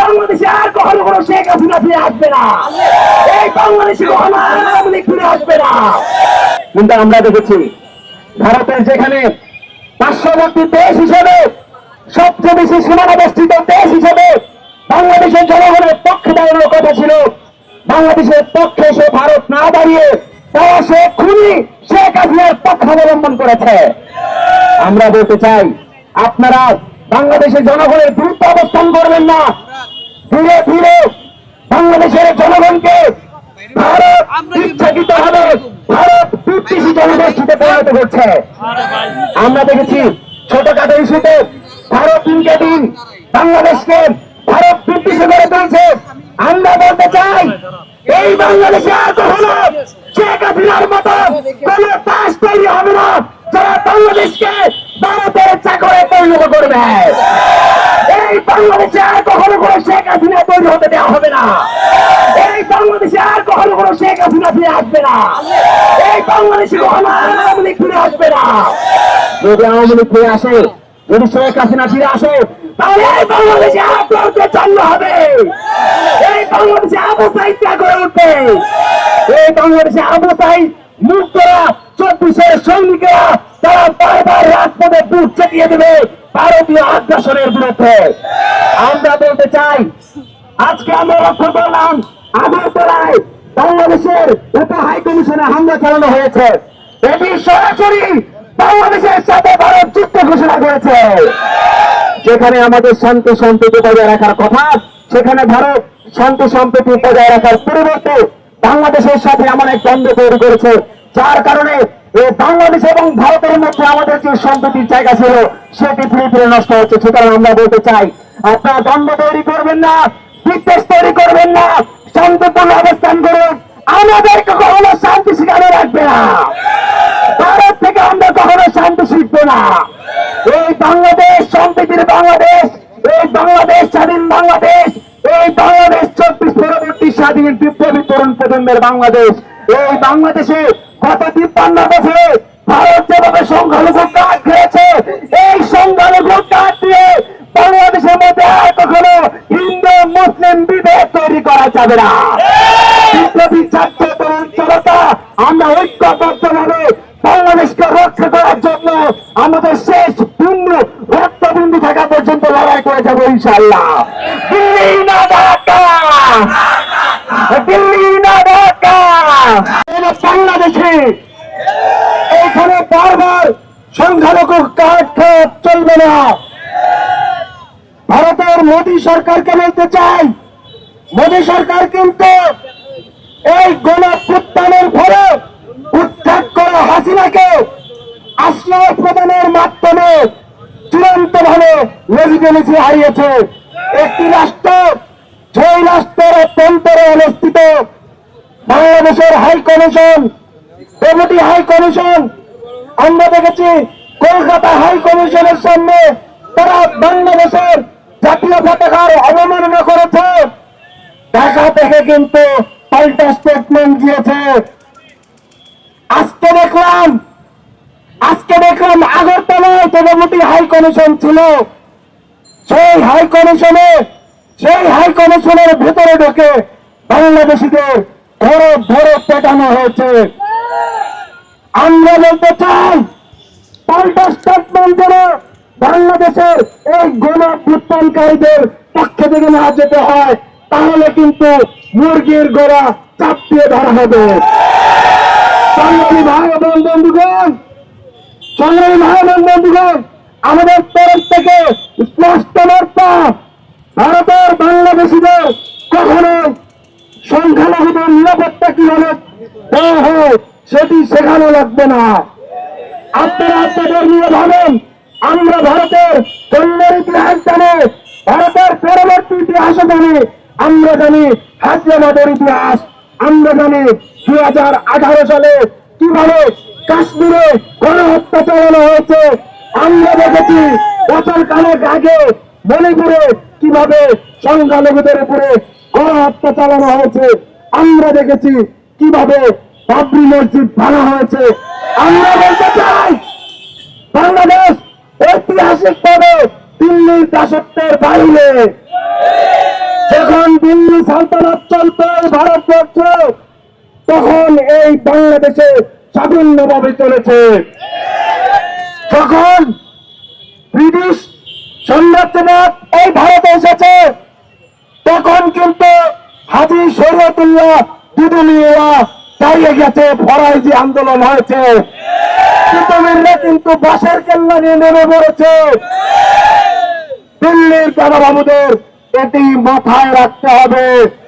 বাংলাদেশে আর কখনো কোনো শেখ হাসিনা ফিরে আসবে না। এই বাংলাদেশে কখনো আওয়ামী লীগ ফিরে আসবে না। কিন্তু আমরা দেখেছি, ভারতের যেখানে পার্শ্ববর্তী দেশ হিসেবে সবচেয়ে বেশি সীমানা বেষ্টিত দেশ হিসেবে বাংলাদেশের জনগণের পক্ষে দাঁড়ানোর কথা ছিল, বাংলাদেশের পক্ষে সে ভারত না দাঁড়িয়ে তারা সে খুনি শেখ হাসিনার পক্ষ অবলম্বন করেছে। আমরা বলতে চাই, আপনারা বাংলাদেশের জনগণের বিরুদ্ধে অবস্থান করবেন না। ধীরে ধীরে বাংলাদেশের জনগণকে ভারত ইচ্ছাকৃত ভাবে ভারত জনগোষ্ঠীতে পরিণত করছে আমরা দেখেছি ছোটখাটো ইস্যুতে ভারত দিনকে দিন বাংলাদেশকে ভারত ব্রিটিশে গড়ে তুলছে। আমরা বলতে চাই এই বাংলাদেশে আর কখনো শেখ হাসিনার মতো কোন দাস তৈরি হবে না যারা বাংলাদেশকে ভারতের চাকরে পরিণত করবে এই বাংলাদেশে আর কখনো কোনো শেখ হাসিনা তৈরি হতে দেওয়া হবে না। এই বাংলাদেশে আর কখনো কোনো শেখ হাসিনা ফিরে আসবে না। এই বাংলাদেশে কখনো আওয়ামী লীগ ফিরে আসবে না। যদি আওয়ামী লীগ ফিরে আসে, যদি শেখ হাসিনা ফিরে আসে, তাহলে এই বাংলাদেশে আপনাকে জন্ম হবে। এই বাংলাদেশে সাইদ ত্যাগ হয়ে উঠবে। এই বাংলাদেশে সাইদ মুক্তরা, চব্বিশের সৈনিকেরা, তারা বারবার রাজপথে বুক চেটিয়ে দেবে। ভারতীয় আগ্রাসনের বিরুদ্ধে। আমরা বলতে চাই, আজকে আমরা লক্ষ্য করলাম আগরতলায় বাংলাদেশের উপ হাই কমিশনে হামলা চালানো হয়েছে। এটি সরাসরি বাংলাদেশের সাথে ভারত যুদ্ধ ঘোষণা করেছে। যেখানে আমাদের শান্তি সম্প্রীতি বজায় রাখার কথা, সেখানে ভারত শান্তি সম্প্রীতি বজায় রাখার পরিবর্তে বাংলাদেশের সাথে এমন এক দ্বন্দ্ব তৈরি করেছে, যার কারণে বাংলাদেশ এবং ভারতের মধ্যে আমাদের যে সম্প্রীতির জায়গা ছিল, সেটি ধীরে ধীরে নষ্ট হচ্ছে। সুতরাং আমরা বলতে চাই আপনারা দ্বন্দ্ব তৈরি করবেন না, বিদ্বেষ তৈরি করবেন না, শান্তিপূর্ণ অবস্থান করুন। আমাদেরকে কখনো শান্তি শিখানো রাখবে না। ভারত থেকে আমরা কখনো শান্তি শিখব না। এই বাংলাদেশ, সম্প্রীতির বাংলাদেশ, এই বাংলাদেশ, স্বাধীন বাংলাদেশ, এই বাংলাদেশ চব্বিশ পরবর্তী স্বাধীন বিপ্লবী তরুণ প্রজন্মের বাংলাদেশ। এই বাংলাদেশে গত তিপ্পান্ন বছরে ভারত যেভাবে সংখ্যালঘু যাবে না। বিপ্লবী ছাত্র তরুণ আমরা ঐক্যবদ্ধভাবে বাংলাদেশকে রক্ষা করার জন্য আমাদের শেষ বিন্দু রক্তবিন্দু থাকা পর্যন্ত লড়াই করে যাব ইনশাল্লাহ বাংলাদেশে এখানে বারবার সংখ্যালঘু কাঠ চলবে না। ভারতের মোদী সরকারকে বলতে চাই মোদী সরকার কিন্তু এই গণপ্রত্যানের ফলে উত্থান করা হাসিনাকে আশ্রয় প্রদানের মাধ্যমে চূড়ান্ত ভাবে লেজিটিমেসি হারিয়েছে একটি রাষ্ট্র, যেই রাষ্ট্রের অভ্যন্তরে অবস্থিত বাংলাদেশের high commission, deputy high commission, আমরা দেখেছি কলকাতা হাই কমিশনের সামনে তারা বাংলাদেশের জাতীয় পতাকার অবমাননা করেছে। ঢাকা থেকে কিন্তু পাল্টা স্টেটমেন্ট দিয়েছে। আজকে দেখলাম আজকে দেখলাম আগরতলায় ডেপুটি হাই কমিশন ছিল। সেই হাই কমিশনে সেই হাই কমিশনের ভেতরে ঢুকে বাংলাদেশিদের ধরে ধরে পেটানো হয়েছে। আমরা বলতে চাই, পাল্টা স্টেটমেন্ট যেন বাংলাদেশের এই গণভুত্থানকারীদের পক্ষে থেকে না যেতে হয় তাহলে কিন্তু মুরগির গোড়া চাপ দিয়ে ধরা হবে। সংগ্রামী ভাই এবং বন্ধুগণ, সংগ্রামী ভাই এবং বন্ধুগণ, আমাদের তরফ থেকে স্পষ্ট বার্তা, ভারতের বাংলাদেশিদের কখনো সংখ্যালঘুদের নিরাপত্তা কীভাবে দেওয়া হয় সেটি শেখানো লাগবে না। আপনারা আপনাদের নিয়ে ভাবেন, আমরা ভারতের জন্মের ইতিহাস জানি, ভারতের পরবর্তী ইতিহাসও জানি হাসিয়াবাদের ইতিহাস আমরা জানি দুই হাজার আঠারো সালে কীভাবে কাশ্মীরে গণহত্যা চালানো হয়েছে, আমরা দেখেছি বছর খানেক আগে মণিপুরে কীভাবে সংখ্যালঘুদের উপরে গণহত্যা চালানো হয়েছে, আমরা দেখেছি কীভাবে বাবরি মসজিদ ভাঙা হয়েছে। আমরা বলতে চাই, বাংলাদেশ ঐতিহাসিক ভাবে দিল্লির দাসত্বের বাইরে। যখন দিল্লি সালতানাত চলত ভারতবর্ষ তখন এই বাংলাদেশে স্বাধীনভাবে চলেছে। যখন ব্রিটিশ সাম্রাজ্যবাদ এই ভারতে এসেছে, তখন কিন্তু হাজি শরীয়তুল্লাহ দুদুলিয়া দাঁড়িয়ে গেছে, ফরাইজি আন্দোলন হয়েছে। কুতুমিল্লা কিন্তু বাসের কেল্লা নিয়ে নেমে পড়েছে। দিল্লির কারা বাবুদের এটি মাথায় রাখতে হবে।